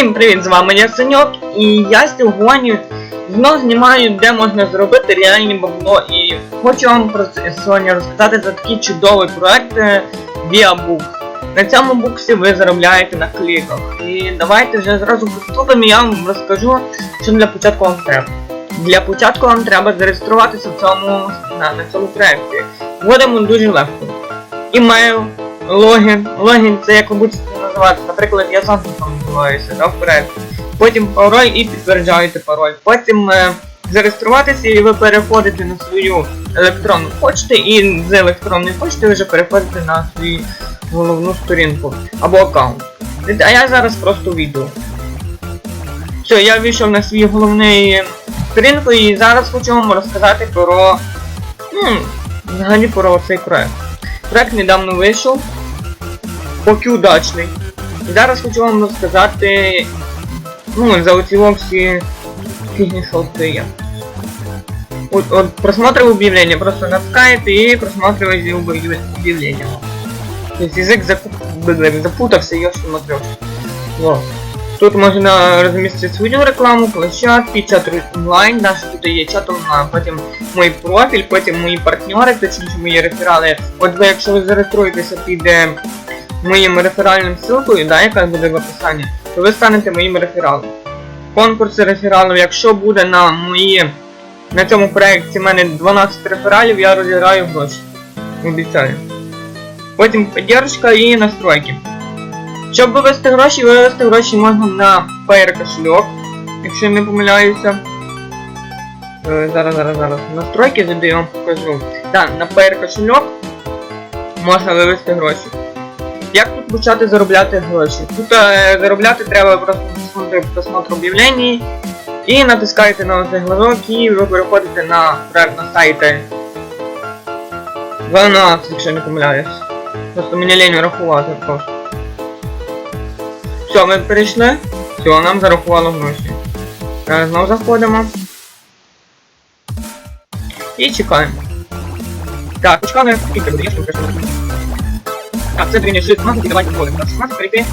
Всім привіт, з вами я Саньок, і я сьогодні знов знімаю, де можна зробити реальне бабло. І хочу вам про це сьогодні розказати за такий чудовий проект е, ViaBook. На цьому буксі ви заробляєте на кліках. І давайте вже зразу приступимо, я вам розкажу, що для початку вам треба. Для початку вам треба зареєструватися в цьому, на, на цьому проєкті. Вводимо дуже легко. Імейл, логін. Логін це як будете називати. Наприклад, я там називаюся, да, вперед. Потім пароль і підтверджуєте пароль. Потім е, зареєструватися і ви переходите на свою електронну почту і з електронної почти ви вже переходите на свою головну сторінку або аккаунт. А я зараз просто війду. Все, я вийшов на свій головний сторінку і зараз хочу вам розказати про. Ну, взагалі про цей проект. Проект недавно вийшов. Поки удачний. І зараз хочу вам розказати. Ну, за оці всі фігні, що це є. От, от просмотр объявления, просто натискаєте і просматриваете объявление. То есть язык закуп... блин, запутався, я що смотрю. Вот. Тут можна розмістити свою рекламу, площадки, чат онлайн, наш тут є чат онлайн, потім мій профіль, потім мої партнери, точніше мої реферали. От ви, якщо ви зареєструєтеся під е, моїм реферальним ссылкою, да, яка буде в описанні, то ви станете моїм рефералом. Конкурси рефералів, якщо буде на мої на цьому проєкті в мене 12 рефералів, я розіграю гроші. Обіцяю. Потім підтримка і настройки. Щоб вивести гроші, вивести гроші можна на Payer кошельок, якщо не помиляюся. Е, зараз, зараз, зараз. Настройки зайду, покажу. Так, на Payer кошельок можна вивести гроші. Як тут почати заробляти гроші? Тут е, заробляти треба просто просмотр, просмотр об'явлень і натискаєте на цей глазок і ви переходите на проект на сайти. 12, якщо не помиляюсь. Просто мені лень рахувати просто. Все, ми перейшли. Все, нам зарахувало гроші. Зараз знову заходимо. І чекаємо. Так, почекаємо, скільки буде, я що кажу. Так, це шли 16 і давайте входимо. Так, 16 перейти.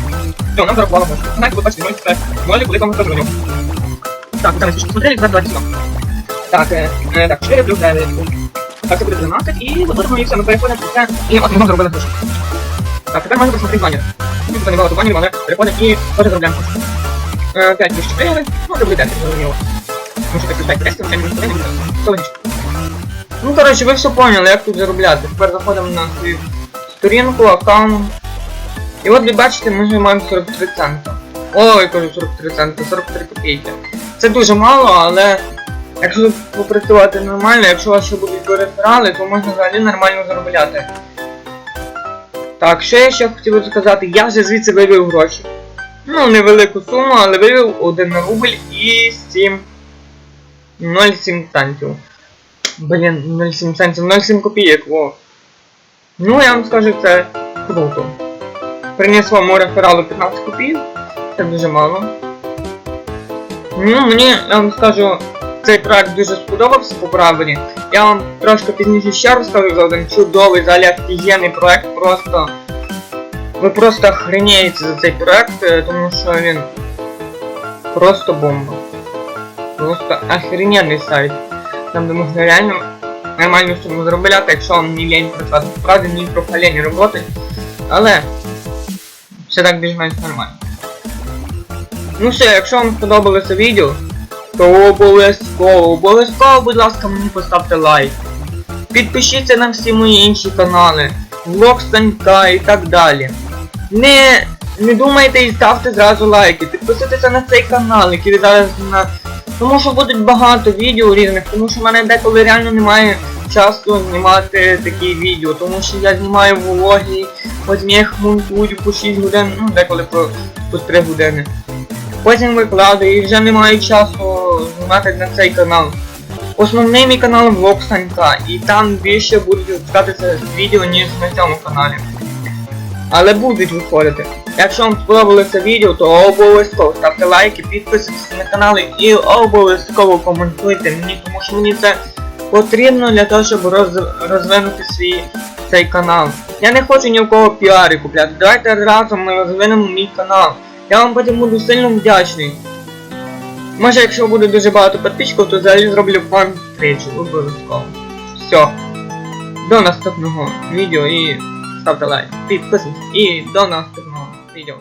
Все, нам зарахувало гроші. Знаєте, ви бачите, 0, це 0, коли там скажу. Так, там якщо смотрели, зараз давайте сюди. Так, е, е, так, 4 плюс 9. Так, це буде 12, і виходимо, і все, ми переходимо, все, і от ми зробили гроші. Так, тепер можна просмотрети банер. Ну, це не багато банерів, але переходимо і теж заробляємо. Е, 5 плюс 4, ну, це буде 10, зрозуміло. Тому що 5 плюс 5, 10, це не буде 4, Ну, коротше, ви все поняли, як тут заробляти. Тепер заходимо на свою сторінку, аккаунт. І от ви бачите, ми вже маємо 43 цента. Ой, кажу 43 цента, 43 копійки. Це дуже мало, але якщо попрацювати нормально, якщо вас ще будуть реферали, то можна взагалі нормально заробляти. Так, що я ще хотів сказати, я вже звідси вивів гроші. Ну, невелику суму, але вивів 1 рубль і 7... 0,7 центів. Блін, 0,7 центів, 0,7 копійок, во. Ну, я вам скажу, це круто. Приніс вам рефералу 15 копійок, це дуже мало. Ну, мені, я вам скажу, цей проект дуже сподобався по правилі. Я вам трошки пізніше ще розкажу за один чудовий, взагалі офігенний проект, просто... Ви просто охренеєте за цей проект, е, тому що він просто бомба. Просто охрененний сайт. Там де можна реально нормально суму заробляти, якщо вам не лень працювати. Правда, мені трохи лень роботи, але все так більш-менш нормально. Ну все, якщо вам сподобалося відео, то обов'язково, обов'язково, будь ласка, мені поставте лайк. Підпишіться на всі мої інші канали, влог Станька і так далі. Не, не думайте і ставте зразу лайки, підписуйтеся на цей канал, який ви зараз на... Тому що будуть багато відео різних, тому що в мене деколи реально немає часу знімати такі відео, тому що я знімаю влоги, потім я їх монтую по 6 годин, ну деколи по, по 3 години. Потім викладаю і вже немає часу знімати на цей канал. Основний мій канал влог Санька, і там більше будуть випускатися відео, ніж на цьому каналі. Але будуть виходити. Якщо вам сподобалося відео, то обов'язково ставте лайки, підписуйтесь на канал і обов'язково коментуйте мені, тому що мені це потрібно для того, щоб роз, розвинути свій цей канал. Я не хочу ні в кого піари купляти. Давайте разом ми розвинемо мій канал. Я вам потім буду сильно вдячний. Може, якщо буде дуже багато підписчиків, то взагалі зроблю фан стрічу, обов'язково. Все. До наступного відео і ставте лайк, підписуйтесь і до наступного відео.